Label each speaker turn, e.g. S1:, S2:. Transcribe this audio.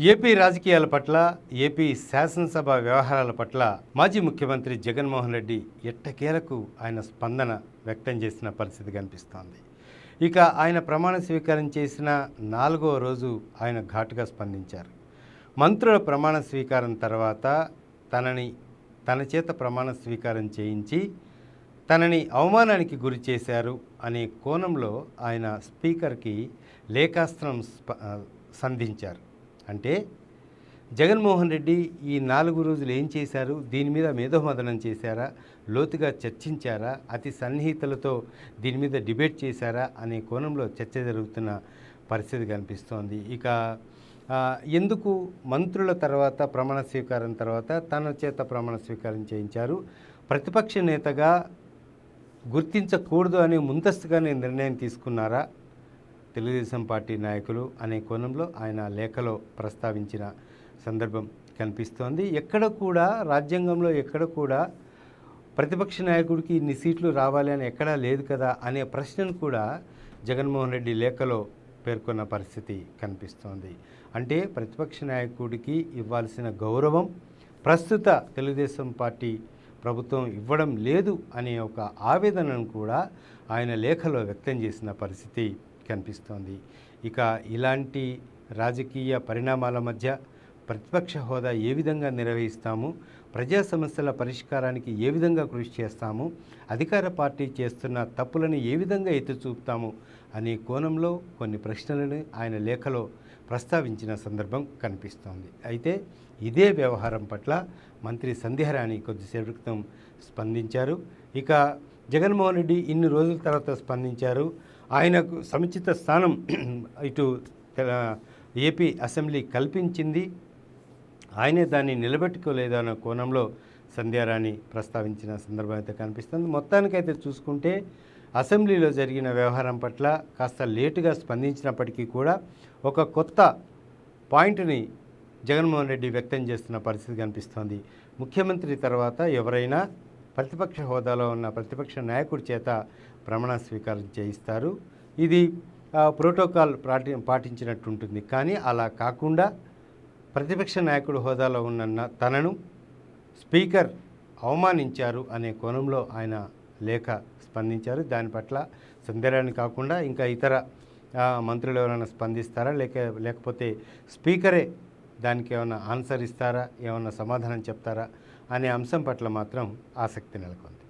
S1: AP రాజకీయాల పట్ల AP శాసనసభ వ్యవహారాల పట్ల మాజీ ముఖ్యమంత్రి జగన్మోహన్ రెడ్డి ఎట్టకేలకు ఆయన స్పందన వ్యక్తం చేసిన పరిస్థితి కనిపిస్తోంది. ఇక ఆయన ప్రమాణ స్వీకారం చేసిన నాలుగో రోజు ఆయన ఘాటుగా స్పందించారు. మంత్రుల ప్రమాణ స్వీకారం తర్వాత తనని తన చేత ప్రమాణ స్వీకారం చేయించి తనని అవమానానికి గురి చేశారు అనే కోణంలో ఆయన స్పీకర్కి లేఖాస్త్రం స్ప- సంధించారు. అంటే జగన్మోహన్ రెడ్డి ఈ నాలుగు రోజులు ఏం చేశారు? దీని మీద మేధోమదనం చేశారా? లోతుగా చర్చించారా? అతి సన్నిహితులతో దీని మీద డిబేట్ చేశారా? అనే కోణంలో చర్చ జరుగుతున్న పరిస్థితి కనిపిస్తోంది. ఇక ఎందుకు మంత్రుల తర్వాత ప్రమాణ స్వీకారం తర్వాత తన చేత ప్రమాణ స్వీకారం చేయించారు? ప్రతిపక్ష నేతగా గుర్తించకూడదు అనే ముందస్తుగానే నిర్ణయం తీసుకున్నారా? తెలుగుదేశం పార్టీ నాయకులు అనే కోణంలో ఆయన లేఖలో ప్రస్తావించిన సందర్భం కనిపిస్తోంది. ఎక్కడ కూడా రాజ్యాంగంలో ఎక్కడ కూడా ప్రతిపక్ష నాయకుడికి ఇన్ని సీట్లు రావాలి అని ఎక్కడా లేదు కదా అనే ప్రశ్నను కూడా జగన్మోహన్ రెడ్డి లేఖలో పేర్కొన్న పరిస్థితి కనిపిస్తోంది. అంటే ప్రతిపక్ష నాయకుడికి ఇవ్వాల్సిన గౌరవం ప్రస్తుత తెలుగుదేశం పార్టీ ప్రభుత్వం ఇవ్వడం లేదు అనే ఒక ఆవేదనను కూడా ఆయన లేఖలో వ్యక్తం చేసిన పరిస్థితి కనిపిస్తోంది. ఇక ఇలాంటి రాజకీయ పరిణామాల మధ్య ప్రతిపక్ష హోదా ఏ విధంగా నిర్వహిస్తాము? ప్రజా సమస్యల పరిష్కారానికి ఏ విధంగా కృషి చేస్తాము? అధికార పార్టీ చేస్తున్న తప్పులను ఏ విధంగా ఎత్తి చూపుతాము? అనే కోణంలో కొన్ని ప్రశ్నలను ఆయన లేఖలో ప్రస్తావించిన సందర్భం కనిపిస్తోంది. అయితే ఇదే వ్యవహారం పట్ల మంత్రి సంధ్యారాణి కొద్దిసేపటి క్రితం స్పందించారు. ఇక జగన్మోహన్ రెడ్డి ఇన్ని రోజుల తర్వాత స్పందించారు. ఆయనకు సముచిత స్థానం ఇటు ఏపీ అసెంబ్లీ కల్పించింది. ఆయనే దాన్ని నిలబెట్టుకోలేదన్న కోణంలో సంధ్యారాణి ప్రస్తావించిన సందర్భం అయితే కనిపిస్తుంది. మొత్తానికైతే చూసుకుంటే అసెంబ్లీలో జరిగిన వ్యవహారం పట్ల కాస్త లేటుగా స్పందించినప్పటికీ కూడా ఒక కొత్త పాయింట్ని జగన్మోహన్ రెడ్డి వ్యక్తం చేస్తున్న పరిస్థితి కనిపిస్తోంది. ముఖ్యమంత్రి తర్వాత ఎవరైనా ప్రతిపక్ష హోదాలో ఉన్న ప్రతిపక్ష నాయకుడి చేత ప్రమాణ స్వీకారం చేయిస్తారు. ఇది ప్రోటోకాల్ పాటి పాటించినట్టు ఉంటుంది కానీ అలా కాకుండా ప్రతిపక్ష నాయకుడు హోదాలో ఉన్న తనను స్పీకర్ అవమానించారు అనే కోణంలో ఆయన లేఖ స్పందించారు. దాని పట్ల సందేహాన్ని కాకుండా ఇంకా ఇతర మంత్రులు ఎవరైనా స్పందిస్తారా? లేక లేకపోతే స్పీకరే దానికి ఏమైనా ఆన్సర్ ఇస్తారా? ఏమైనా సమాధానం చెప్తారా? అనే అంశం పట్ల మాత్రం ఆసక్తి నెలకొంది.